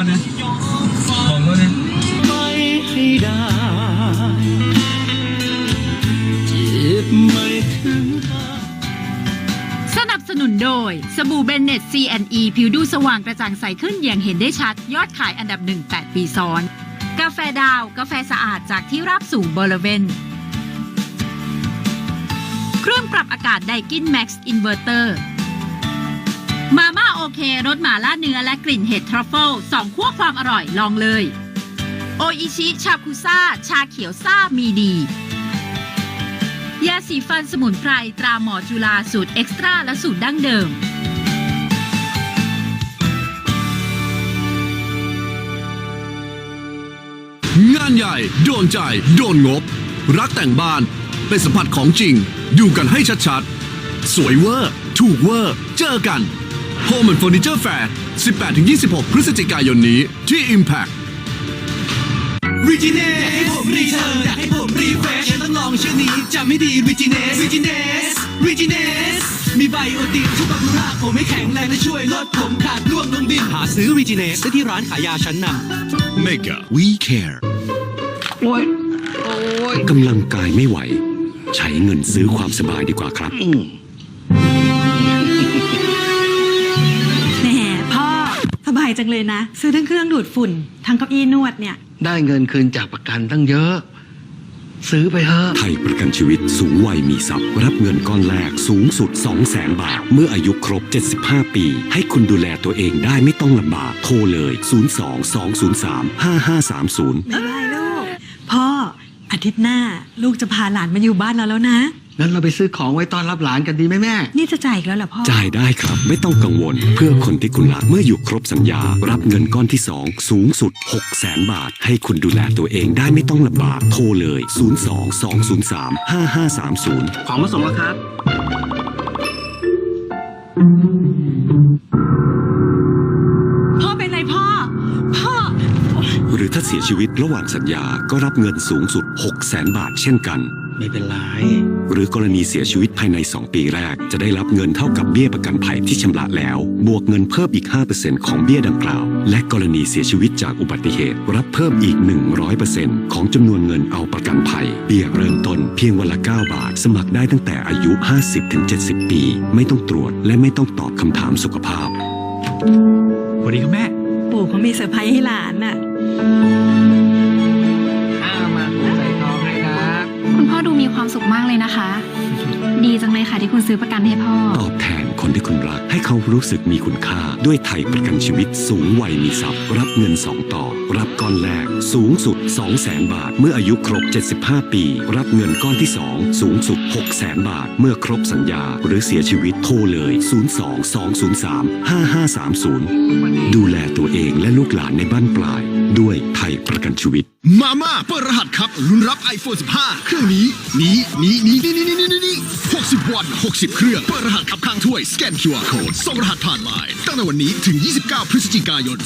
เขานะบอกเขานะไม่ให้ได้เจ็บไม่ถึงสนับสนุนโดย สบู่เบนเน็ต C&E ผิวดูสว่างกระจ่างใสขึ้นอย่างเห็นได้ชัด ยอดขายอันดับหนึ่ง8ปีซ้อน กาแฟดาว กาแฟสะอาดจากที่ราบสูงบริเวณเครื่องปรับอากาศไดกินแม็กซ์อินเวอร์เตอร์มาม่า รสหมาล่าเนื้อและกลิ่นเห็ดทรัฟเฟิลสองขั้วความอร่อยลองเลย โออิชิ ชาคุซ่า ชาเขียวซ่ามีดี ยาสีฟันสมุนไพร ตราหมอจุฬาสูตรเอ็กซ์ตร้าและสูตรดั้งเดิมงานใหญ่ โดนใจ โดนงบ รักแต่งบ้าน เป็นสัมผัสของจริง ดูกันให้ชัดๆ สวยเวอร์ ถูกเวอร์ เจอกัน Home and Furniture Fair 18-26 พฤศจิกายนนี้ที่ Impact ริจิเนสให้ผมรีเทิร์นอยากให้ผมรีเฟรชต้องลองชื่อนี้จำไม่ดีริจิเนสริจิเนสริจิเนสมีไบโอตินช่วยบำรุงรากผมให้แข็งแรงและช่วยลดผมขาดร่วงลงดินหาซื้อริจิเนสได้ที่ร้านขายยาชั้นนำ Mega We Care กำลังกายไม่ไหว ใช้เงินซื้อความสบายดีกว่าครับายจังเลยนะ ซื้อทั้งเครื่องดูดฝุ่น ทั้งเก้าอี้นวดเนี่ย ได้เงินคืนจากประกันตั้งเยอะ ซื้อไปเถอะไทยประกันชีวิตสูงวัยมีทรัพย์ รับเงินก้อนแรกสูงสุด 2 0 0แสนบาท เมื่ออายุครบ 75 ปี ให้คุณดูแลตัวเองได้ไม่ต้องลำบาก โทรเลย 02 203 5530 ไม่ได้ลูก พ่ออาทิตย์หน้าลูกจะพาหลานมาอยู่บ้านเราแล้วนะ งั้นเราไปซื้อของไว้ต้อนรับหลานกันดีไหมแม่ นี่จะจ่ายอีกแล้วเหรอพ่อ จ่ายได้ครับไม่ต้องกังวล เพื่อคนที่คุณรักเมื่ออยู่ครบสัญญา รับเงินก้อนที่ 2 สูงสุด 6 0แสนบาท ให้คุณดูแลตัวเองได้ไม่ต้องลำบาก โทรเลย 02 203 5530 ของมาส่งแล้วครับ พ่อเป็นไรพ่อ พ่อ หรือถ้าเสียชีวิตระหว่างสัญญาก็รับเงินสูงสุด 6 0แสนบาทเช่นกัน ไม่เป็นไร หรือกรณีเสียชีวิตภายใน 2 ปีแรก จะได้รับเงินเท่ากับเบี้ยประกันภัยที่ชำระแล้ว บวกเงินเพิ่มอีก 5%ของเบี้ยดังกล่าว และกรณีเสียชีวิตจากอุบัติเหตุ รับเพิ่มอีก 100%ของจำนวนเงินเอาประกันภัย เบี้ยเริ่มต้นเพียงวันละ 9 บาท สมัครได้ตั้งแต่อายุ 50-70 ปี ไม่ต้องตรวจและไม่ต้องตอบคำถามสุขภาพสวัสดีครับแม่ ปู่เขามีเซอร์ไพรส์ให้หลานน่ะ สุขมากเลยนะคะ ดีจังเลยค่ะที่คุณซื้อประกันให้พ่อ ตอบแทนคนที่คุณรักให้เขารู้สึกมีคุณค่า ด้วยไทยประกันชีวิตสูงวัยมีทรัพย์ รับเงิน 2 ต่อ รับก้อนแรก สูงสุด 2 0 0แสนบาท เมื่ออายุครบ 75 ปี รับเงินก้อนที่ 2 สูงสุด 6 0แสนบาท เมื่อครบสัญญา หรือเสียชีวิตโทรเลย 02 203 5530 ดูแลตัวเองและลูกหลานในบ้านปลาย ด้วยไทยประกันชีวิตมาม่าเปิดรหัสครับลุ้นรับ iPhone 15 เครื่องนี้ นี้ นี้ นี้ นี้ นี้ นี้ นี้ นี้ 60 วัน 60 เครื่อง เปิดรหัสขับข้างถ้วย สแกน QR code ส่งรหัสผ่านไลน์ตั้งแต่วันนี้ถึง 29 พฤศจิกายน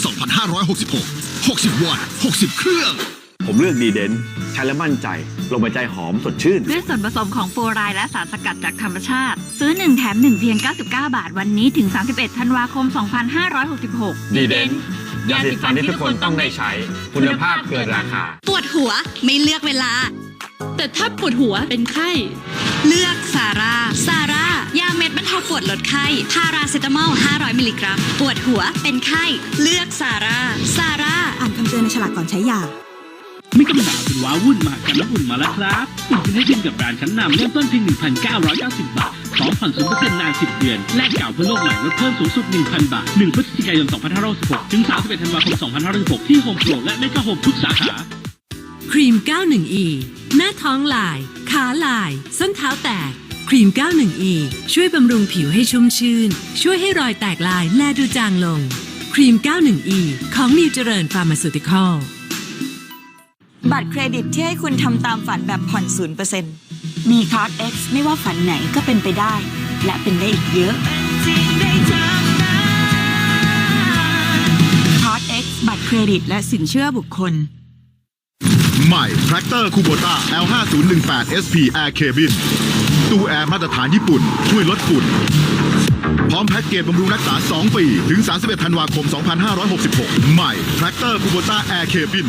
2566 60 วัน 60 เครื่อง ผมเลือกดีเดนใช้แล้วมั่นใจ ลงไปใจหอมสดชื่น ด้วยส่วนผสมของโฟร์ไรด์และสารสกัดจากธรรมชาติ ซื้อ 1 แถม 1 เพียง 99 บาทวันนี้ถึง 31 ธันวาคม 2566 ดีเดน ยาสีฟันที่ทุกคนต้องได้ใช้ คุณภาพเกินราคา ปวดหัวไม่เลือกเวลา แต่ถ้าปวดหัวเป็นไข้ เลือกซาร่าซาร่ายาเม็ดบรรเทาปวดลดไข้พาราเซตามอล 500 มิลลิกรัม ปวดหัวเป็นไข้ เลือกซาร่าซาร่าอ่านคำเตือนในฉลากก่อนใช้ยาไม่ต้องหนาวจนว้าวุ่นมากันแล้วอุ่นมาแล้วครับอุ่นคุณได้ชิมกับแบรนด์ชั้นนำเริ่มต้นเพียง 1,990 บาท พร้อมผ่อน0%นาน 10 เดือน แลกเก่าเพื่อโลกใหม่ลดเพิ่มสูงสุด 1,000 บาท 1 พฤศจิกายน 2566 ถึง 31 ธันวาคม 2566 ที่โฮมโปรและเมกะโฮมทุกสาขาครีม 91E หน้าท้องลาย ขาลาย ส้นเท้าแตก ครีม 91E ช่วยบำรุงผิวให้ชุ่มชื่น ช่วยให้รอยแตกลายแลดูจางลง ครีม 91E ของนิวเจริญฟาร์มาซูติคอล บัตรเครดิตที่ให้คุณทำตามฝันแบบผ่อน 0% มีคาร์ด X ไม่ว่าฝันไหนก็เป็นไปได้ และเป็นได้อีกเยอะคาร์ด X บัตรเครดิตและสินเชื่อบุคคล ใหม่ Tractor Kubota L5018 SP Air Cabin ตู้แอร์มาตรฐานญี่ปุ่น ช่วยลดฝุ่น พร้อมแพ็กเกจบำรุงรักษา 2 ปี ถึง 31 ธันวาคม 2566 ใหม่ t r a c t o r Kubota Air Cabin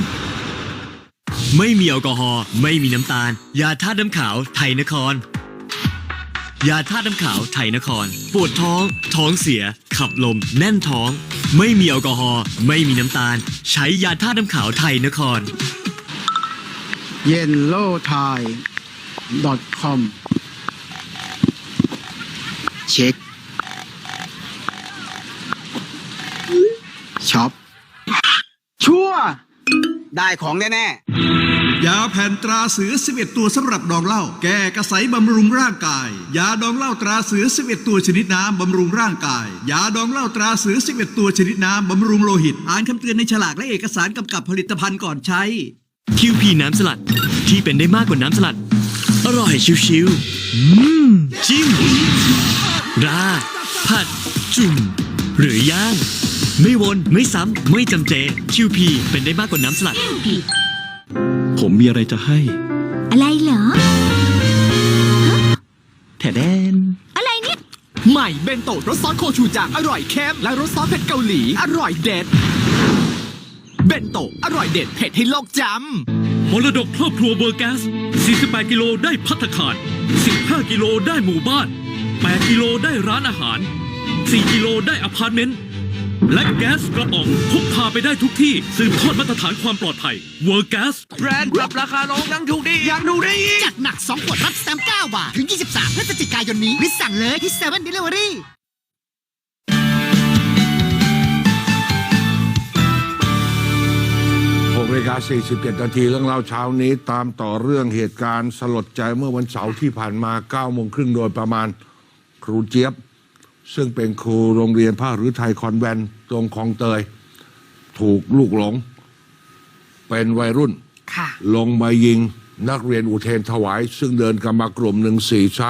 ไม่มีแอลกอฮอล์ไม่มีน้ำตาล ยาธาตุน้ำขาวไทยนคร ยาธาตุน้ำขาวไทยนคร ปวดท้อง ท้องเสีย ขับลม แน่นท้อง ไม่มีแอลกอฮอล์ไม่มีน้ำตาล ใช้ยาธาตุน้ำขาวไทยนครเย็นโลไทย .com เช็คช็อปชัวร์ได้ของแน่ ยาแผ่นตราเสือ 11 ตัวสำหรับดองเหล้าแก้กระใสบำรุงร่างกาย ยาดองเหล้าตราเสือ 11 ตัวชนิดน้ำบำรุงร่างกาย ยาดองเหล้าตราเสือ 11 ตัวชนิดน้ำบำรุงโลหิต อ่านคำเตือนในฉลากและเอกสารกำกับผลิตภัณฑ์ก่อนใช้ QP น้ำสลัดที่เป็นได้มากกว่าน้ำสลัด อร่อยชิวๆอืมจิ้มราดผัด จุ่ม หรือย่าง ไม่วนไม่ซ้ำไม่จำเจ QP เป็นได้มากกว่าน้ำสลัด ผมมีอะไรจะให้ อะไรเหรอ แถแดน อะไรเนี่ยๆใหม่เบนโตะรสซอสโคชูจังอร่อยเค็มและรสซอสเผ็ดเกาหลี อร่อยเด็ด เบนโตะอร่อยเด็ดเผ็ดให้โลกจำมรดกครอบครัวเวอร์แกส 48 กิโลได้พัตตาคาร 15 กิโลได้หมู่บ้าน 8 กิโลได้ร้านอาหาร 4 กิโลได้อพาร์ตเมนต์ และแก๊สกระป๋องพกพาไปได้ทุกที่สืบทอดมาตรฐานความปลอดภัยเวอร์แกสแบรนด์ปรับราคาลงยังถูกดียังถูกได้อีกจัดหนัก 2 ขวดรับสแตมป์9บาท ถึง 23พฤศจิกายนนี้ริสั่งเลยที่7 Delivery 6นาฬิกา47 นาทีเรื่องเล่าเช้านี้ตามต่อเรื่องเหตุการณ์สลดใจเมื่อวันเสาร์ที่ผ่านมา9โมงครึ่งโดยประมาณ ครูเจี๊ยบ ซึ่งเป็นครูโรงเรียนภาคหรือไทยคอนแวนต์ตรงคลองเตย ถูกลูกหลง เป็นวัยรุ่น ค่ะ ลงมายิงนักเรียนอุเทรนถวาย ซึ่งเดินกันมากลุ่มหนึ่งสี่ชา